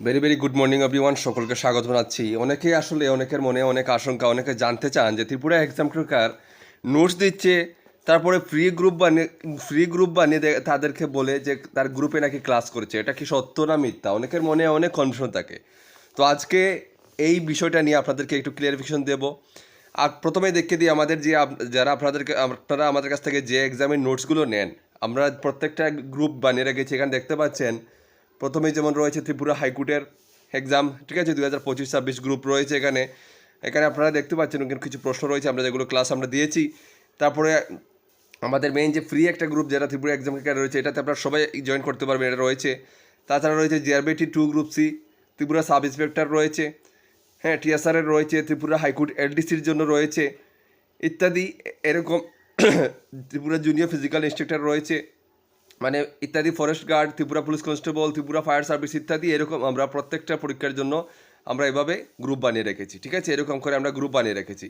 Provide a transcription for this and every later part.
Very very good morning everyone সকলকে স্বাগত জানাচ্ছি। অনেকেই আসলে, অনেকের মনে অনেক আশঙ্কা, অনেকে জানতে চান যে ত্রিপুরা এক্সাম ক্রিকার নোটস দিচ্ছে, তারপরে ফ্রি গ্রুপ বানিয়ে ফ্রি গ্রুপ বানিয়ে তাদেরকে বলে যে তার গ্রুপে নাকি ক্লাস করেছে। এটা কি সত্য না মিথ্যা? অনেকের মনে অনেক কনফিউশন থাকে। তো আজকে এই বিষয়টা নিয়ে আপনাদেরকে একটু ক্লিয়ারিফিকেশন দেবো। আর প্রথমে দেখে দিই, আমাদের যে যারা আপনাদেরকে, আপনারা আমাদের কাছ থেকে যে এক্সামের নোটসগুলো নেন, আমরা প্রত্যেকটা গ্রুপ বানিয়ে রেখেছি। এখানে দেখতে পাচ্ছেন প্রথমে যেমন রয়েছে ত্রিপুরা হাইকোর্টের এক্সাম ঠিক আছে? দুই হাজার পঁচিশ ছাব্বিশ গ্রুপ রয়েছে এখানে। এখানে আপনারা দেখতে পাচ্ছেন কিছু প্রশ্ন রয়েছে, আমরা যেগুলো ক্লাস আমরা দিয়েছি। তারপরে আমাদের মেইন যে ফ্রি একটা গ্রুপ যেটা ত্রিপুরা এক্সাম ক্রিকেট রয়েছে, এটাতে আপনারা সবাই জয়েন করতে পারবেন, এটা রয়েছে। তাছাড়া রয়েছে JRBT two group C Tripura sub inspector রয়েছে। হ্যাঁ টিএসআরের রয়েছে, ত্রিপুরা হাইকোর্ট এলডিসির জন্য রয়েছে। ইত্যাদি এরকম ত্রিপুরা জুনিয়র ফিজিক্যাল ইনস্ট্রাক্টর রয়েছে। মানে ইত্যাদি forest guard Tripura police constable Tripura fire service ইত্যাদি এরকম আমরা প্রত্যেকটা পরীক্ষার জন্য আমরা এভাবে গ্রুপ বানিয়ে রেখেছি, ঠিক আছে? এরকম করে আমরা গ্রুপ বানিয়ে রেখেছি।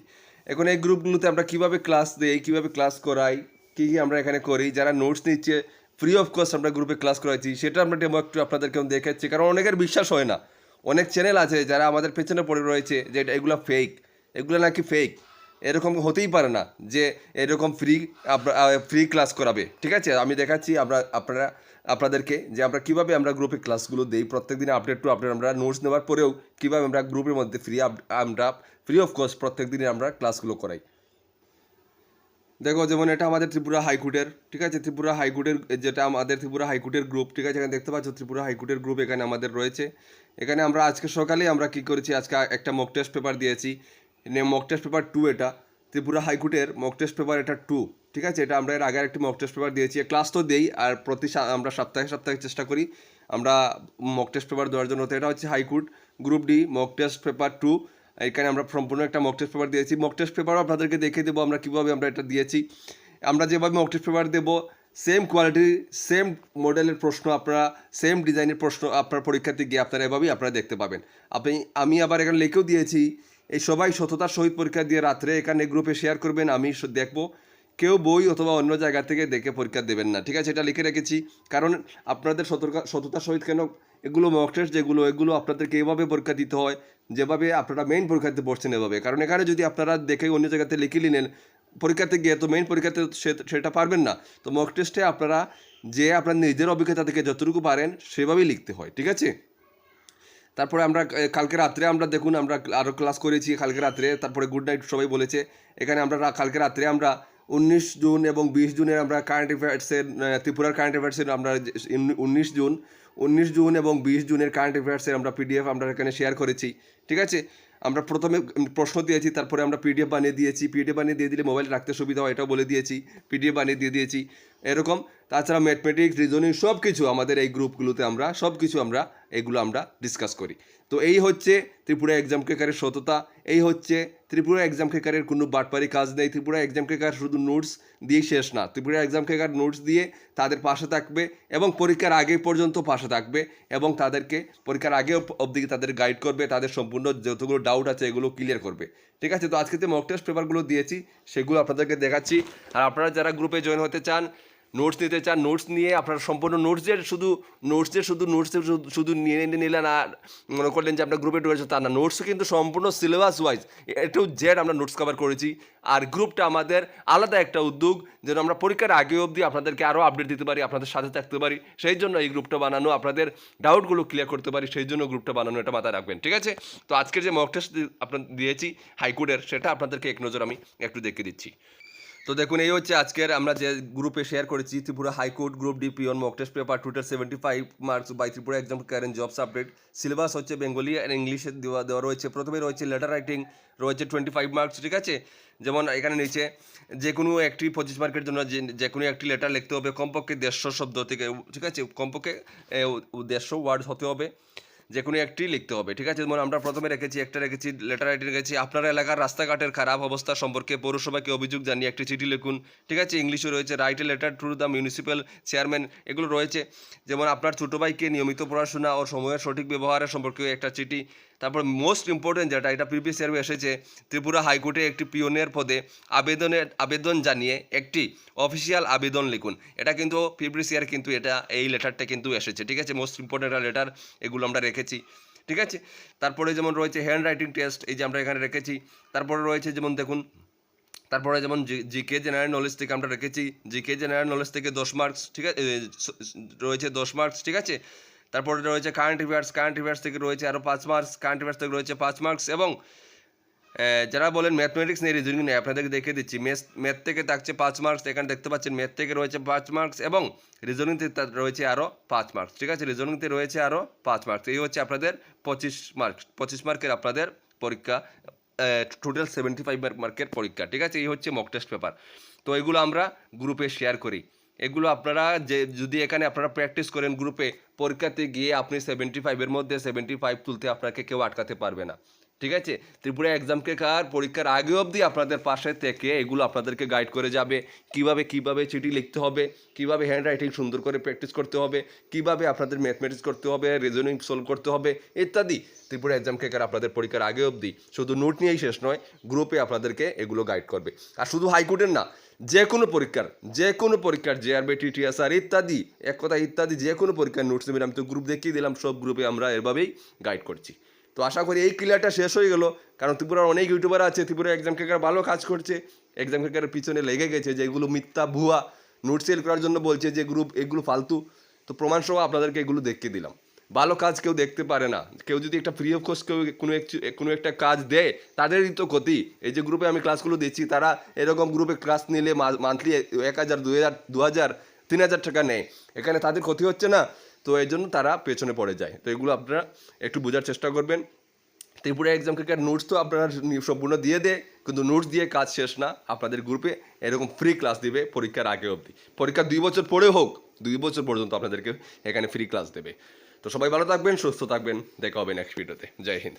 এখন এই গ্রুপগুলোতে আমরা কীভাবে ক্লাস দেই, কীভাবে ক্লাস করাই, কী কী আমরা এখানে করি, যারা নোটস নিচ্ছে ফ্রি অফ কস্ট আমরা গ্রুপে ক্লাস করাইছি, সেটা আমরা ডেমো একটু আপনাদেরকে দেখাচ্ছি, কারণ অনেকের বিশ্বাস হয় না। অনেক চ্যানেল আছে যারা আমাদের পেছনে পড়ে রয়েছে যে এগুলো ফেক এগুলো নাকি ফেক এরকম হতেই পারে না যে এরকম ফ্রি ফ্রি ক্লাস করাবে। ঠিক আছে? আমি দেখাচ্ছি আমরা, আপনারা, আপনাদেরকে যে আমরা কীভাবে আমরা গ্রুপে ক্লাসগুলো দিই। প্রত্যেক দিনে আপডেট টু আপডেট আমরা নোটস নেওয়ার পরেও কীভাবে আমরা গ্রুপের মধ্যে ফ্রি আমরা ফ্রি অফ কস্ট প্রত্যেক দিনে আমরা ক্লাসগুলো করাই। দেখো, যেমন এটা আমাদের ত্রিপুরা হাইকোর্টের ঠিক আছে? ত্রিপুরা হাইকোর্টের যেটা আমাদের ত্রিপুরা হাইকোর্টের গ্রুপ ঠিক আছে? এখানে দেখতে পাচ্ছ ত্রিপুরা হাইকোর্টের গ্রুপ এখানে আমাদের রয়েছে। এখানে আমরা আজকে সকালে আমরা কি করেছি? আজকে একটা মক টেস্ট পেপার দিয়েছি। মক টেস্ট পেপার টু এটা। ত্রিপুরা হাইকোর্টের মক টেস্ট পেপার এটা টু ঠিক আছে? এটা আমরা এর আগে একটি মক টেস্ট পেপার দিয়েছি। ক্লাস তো দেই, আর প্রতি আমরা সপ্তাহে সপ্তাহে চেষ্টা করি। আমরা মক টেস্ট পেপার দেওয়ার জন্য। এটা হচ্ছে high court group D mock test paper two এখানে আমরা সম্পূর্ণ একটা মক টেস্ট পেপার দিয়েছি। মক টেস্ট পেপারও আপনাদেরকে দেখে দেবো আমরা কীভাবে আমরা এটা দিয়েছি। আমরা যেভাবে মক টেস্ট পেপার দেবো সেম কোয়ালিটির সেম মডেলের প্রশ্ন আপনারা সেম ডিজাইনের প্রশ্ন আপনার পরীক্ষাতে গিয়ে আপনারা এভাবেই আপনারা দেখতে পাবেন। আপনি আমি আবার এখানে লিখেও দিয়েছি এই সবাই সততার সহিত পরীক্ষা দিয়ে রাত্রে এখানে গ্রুপে শেয়ার করবেন, আমি দেখব। কেউ বই অথবা অন্য জায়গা থেকে দেখে পরীক্ষা দেবেন না। ঠিক আছে, এটা লিখে রেখেছি। কারণ আপনাদের সতর্ক সততার সহিত কেন এগুলো মক টেস্ট যেগুলো, এগুলো আপনাদেরকে এভাবে পরীক্ষা দিতে হয়, যেভাবে আপনারা মেইন পরীক্ষাতে পড়ছেন এভাবে। কারণ এখানে যদি আপনারা দেখে অন্য জায়গাতে লিখে নিলেন, পরীক্ষাতে গিয়ে তো মেইন পরীক্ষাতে সেটা পারবেন না। তো মক টেস্টে আপনারা যে আপনার নিজের অভিজ্ঞতা থেকে যতটুকু পারেন, সেভাবেই লিখতে হয়। ঠিক আছে? তারপরে আমরা কালকে রাত্রে আমরা দেখুন, আমরা আরও ক্লাস করেছি কালকে রাত্রে, তারপরে গুড নাইট সবাই বলেছে। এখানে আমরা কালকে রাত্রে আমরা উনিশ জুন এবং বিশ জুনের আমরা কারেন্ট অ্যাফেয়ার্সের ত্রিপুরার কারেন্ট অ্যাফেয়ার্সের আমরা উনিশ জুন উনিশ জুন এবং বিশ জুনের কারেন্ট অ্যাফেয়ার্সের আমরা পিডিএফ আমরা এখানে শেয়ার করেছি, ঠিক আছে? আমরা প্রথমে প্রশ্ন দিয়েছি, তারপরে আমরা পিডিএফ বানিয়ে দিয়েছি। পিডিএফ বানিয়ে দিয়ে দিলে মোবাইল রাখতে সুবিধা হয়, এটাও বলে দিয়েছি। পিডিএফ বানিয়ে দিয়ে দিয়েছি, এরকম। তাছাড়া ম্যাথমেটিক্স রিজনিং সব কিছু আমাদের এই গ্রুপগুলোতে আমরা সব কিছু আমরা এগুলো আমরা ডিসকাস করি। তো এই হচ্ছে ত্রিপুরা এক্সাম ক্রেকারের সততা, এই হচ্ছে ত্রিপুরা এক্সাম ক্রেকারের কোনো বাটপারি কাজ নেই, ত্রিপুরা এক্সাম ক্রেকার শুধু নোটস দিয়েই শেষ না, ত্রিপুরা এক্সাম ক্রেকার নোটস দিয়ে তাদের পাশে থাকবে এবং পরীক্ষার আগে পর্যন্ত পাশে থাকবে এবং তাদেরকে পরীক্ষার আগে অবধি তাদের গাইড করবে, তাদের সম্পূর্ণ যতগুলো ডাউট আছে এগুলো ক্লিয়ার করবে। ঠিক আছে, তো আজকে যে মক টেস্ট পেপারগুলো দিয়েছি, সেগুলো আপনাদেরকে দেখাচ্ছি। আর আপনারা যারা গ্রুপে জয়েন হতে চান নোটস নিতে চান নোটস নিয়ে আপনার সম্পূর্ণ নোটসের শুধু নোটসের শুধু নোটসের শুধু নিয়ে নিলেন আর মনে করলেন যে আপনার গ্রুপে ঢুকেছে তা না। নোটসও কিন্তু সম্পূর্ণ সিলেবাস ওয়াইজ একটু জেড আমরা নোটস কভার করেছি। আর গ্রুপটা আমাদের আলাদা একটা উদ্যোগ, যেন আমরা পরীক্ষার আগে অবধি আপনাদেরকে আরও আপডেট দিতে পারি, আপনাদের সাথে থাকতে পারি। সেই জন্য এই গ্রুপটা বানানো, আপনাদের ডাউটগুলো ক্লিয়ার করতে পারি, সেই জন্য গ্রুপটা বানানো, এটা মাথায় রাখবেন, ঠিক আছে? তো আজকের যে মক টেস্ট আপনার দিয়েছি হাইকোর্টের, সেটা আপনাদেরকে এক নজর আমি একটু দেখে দিচ্ছি। তো দেখুন, এই হচ্ছে আজকের আমরা যে গ্রুপে শেয়ার করেছি, ত্রিপুরা হাইকোর্ট গ্রুপ ডিপি on mock test paper টুটার seventy five marks by Tripura exam current jobs update syllabus হচ্ছে বেঙ্গলি অ্যান্ড ইংলিশে দেওয়া দেওয়া রয়েছে। প্রথমে রয়েছে লেটার রাইটিং রয়েছে টোয়েন্টি ফাইভ মার্কস ঠিক আছে? যেমন এখানে নিচে, যে কোনো একটি পঁচিশ মার্কের জন্য যে যে কোনো একটি লেটার লিখতে হবে, কমপক্ষে দেড়শো শব্দ থেকে, ঠিক আছে? কমপক্ষে দেড়শো ওয়ার্ড হতে হবে। যে কোনো একটি লিখতে হবে, ঠিক আছে? যেমন আমরা প্রথমে রেখেছি, একটা রেখেছি লেটার রাইটিং রেখেছি, আপনার এলাকার রাস্তাঘাটের খারাপ অবস্থা সম্পর্কে পৌরসভাকে অভিযোগ জানিয়ে একটি চিঠি লিখুন, ঠিক আছে? ইংলিশে রয়েছে write a letter to the municipal chairman এগুলো রয়েছে। যেমন আপনার ছোটো ভাইকে নিয়মিত পড়াশোনা ও সময়ের সঠিক ব্যবহারের সম্পর্কে একটা চিঠি তারপর মোস্ট ইম্পর্টেন্ট যেটা, এটা প্রিভিয়াস ইয়ারে এসেছে, ত্রিপুরা হাইকোর্টে একটি পিওনের পদে আবেদনের, আবেদন জানিয়ে একটি অফিসিয়াল আবেদন লিখুন। এটা কিন্তু প্রিভিয়াস ইয়ার কিন্তু এটা, এই লেটারটা কিন্তু এসেছে, ঠিক আছে? মোস্ট ইম্পর্টেন্ট লেটার এগুলো আমরা রেখেছি, ঠিক আছে? তারপরে যেমন রয়েছে হ্যান্ড রাইটিং টেস্ট এই যে আমরা এখানে রেখেছি। তারপরে রয়েছে যেমন দেখুন, তারপরে যেমন জিকে জেনারেল নলেজ থেকে আমরা রেখেছি। জিকে জেনারেল নলেজ থেকে দশ মার্কস ঠিক আছে? রয়েছে দশ মার্কস ঠিক আছে? তারপরে রয়েছে কারেন্ট অ্যাফেয়ার্স কারেন্ট অ্যাফেয়ার্স থেকে রয়েছে আরও পাঁচ মার্কস কারেন্ট অ্যাফেয়ার্স থেকে রয়েছে পাঁচ মার্কস এবং যারা বলেন ম্যাথমেটিক্স নিয়ে রিজনিং নিয়ে আপনাদেরকে দেখে দিচ্ছি। ম্যাথ থেকে থাকছে পাঁচ মার্কস এখানে দেখতে পাচ্ছেন ম্যাথ থেকে রয়েছে পাঁচ মার্কস এবং রিজনিং থেকে রয়েছে আরও পাঁচ মার্কস ঠিক আছে? রিজনিংতে রয়েছে আরও পাঁচ মার্কস এই হচ্ছে আপনাদের পঁচিশ মার্কস পঁচিশ মার্কের আপনাদের পরীক্ষা টোটাল সেভেন্টি ফাইভ মার্কের পরীক্ষা, ঠিক আছে? এই হচ্ছে মক টেস্ট পেপার তো এগুলো আমরা গ্রুপে শেয়ার করি। এগুলো আপনারা যে, যদি এখানে আপনারা প্র্যাকটিস করেন গ্রুপে পরীক্ষাতে গিয়ে আপনি সেভেন্টি ফাইভের মধ্যে সেভেন্টি ফাইভ তুলতে আপনাকে কেউ আটকাতে পারবে না। ঠিক আছে? ত্রিপুরা এক্সামকে কার? পরীক্ষার আগে অবধি আপনাদের পাশে থেকে এগুলো আপনাদেরকে গাইড করে যাবে। কীভাবে কীভাবে চিঠি লিখতে হবে? কীভাবে হ্যান্ড রাইটিং সুন্দর করে প্র্যাকটিস করতে হবে? কীভাবে আপনাদের ম্যাথমেটিক্স করতে হবে? রিজনিং সলভ করতে হবে? ইত্যাদি। ত্রিপুরা এক্সাম কেকার আপনাদের পরীক্ষার আগে অবধি। শুধু নোট নিয়েই শেষ নয় গ্রুপে আপনাদেরকে এগুলো গাইড করবে। আর শুধু হাইকোর্টের না যে কোনো পরীক্ষার যে কোনো পরীক্ষার জেআরবি টিটিএসআর ইত্যাদি, এক কথা ইত্যাদি যে কোনো পরীক্ষার নোটস নেবেন আমি তো গ্রুপ দেখিয়ে দিলাম, সব গ্রুপে আমরা এভাবেই গাইড করছি। তো আশা করি এই ক্লিয়ারটা শেষ হয়ে গেল, কারণ ত্রিপুরার অনেক ইউটিউবার আছে, ত্রিপুরা এক্সাম কেকার ভালো কাজ করছে এক্সাম কেকারের পিছনে লেগে গেছে, যে এগুলো মিথ্যা, ভুয়া নোট সেল করার জন্য বলছে যে গ্রুপ এগুলো ফালতু। তো প্রমাণসহ আপনাদেরকে এগুলো দেখিয়ে দিলাম। ভালো কাজ কেউ দেখতে পারে না। কেউ যদি একটা ফ্রি অফ কোর্স কেউ কোনো কোনো একটা কাজ দেয়, তাদেরই তো ক্ষতি। এই যে গ্রুপে আমি ক্লাসগুলো দিচ্ছি, তারা এরকম গ্রুপে ক্লাস নিলে মান্থলি এক হাজার দু হাজার দু হাজার, তিন হাজার টাকা নেয়। এখানে তাদের ক্ষতি হচ্ছে না। তো এই জন্য তারা পেছনে পড়ে যায়। তো এগুলো আপনারা একটু বোঝার চেষ্টা করবেন। ত্রিপুরা এক্সাম থেকে নোটস তো আপনারা সম্পূর্ণ দিয়ে দেয়, কিন্তু নোটস দিয়ে কাজ শেষ না। আপনাদের গ্রুপে এরকম ফ্রি ক্লাস দিবে পরীক্ষার আগে অবধি। পরীক্ষা দুই বছর পরে হোক, দুই বছর পর্যন্ত আপনাদেরকে এখানে ফ্রি ক্লাস দেবে। তো সবাই ভালো থাকবেন সুস্থ থাকবেন। দেখা হবে নেক্সট ভিডিওতে জয় হিন্দ।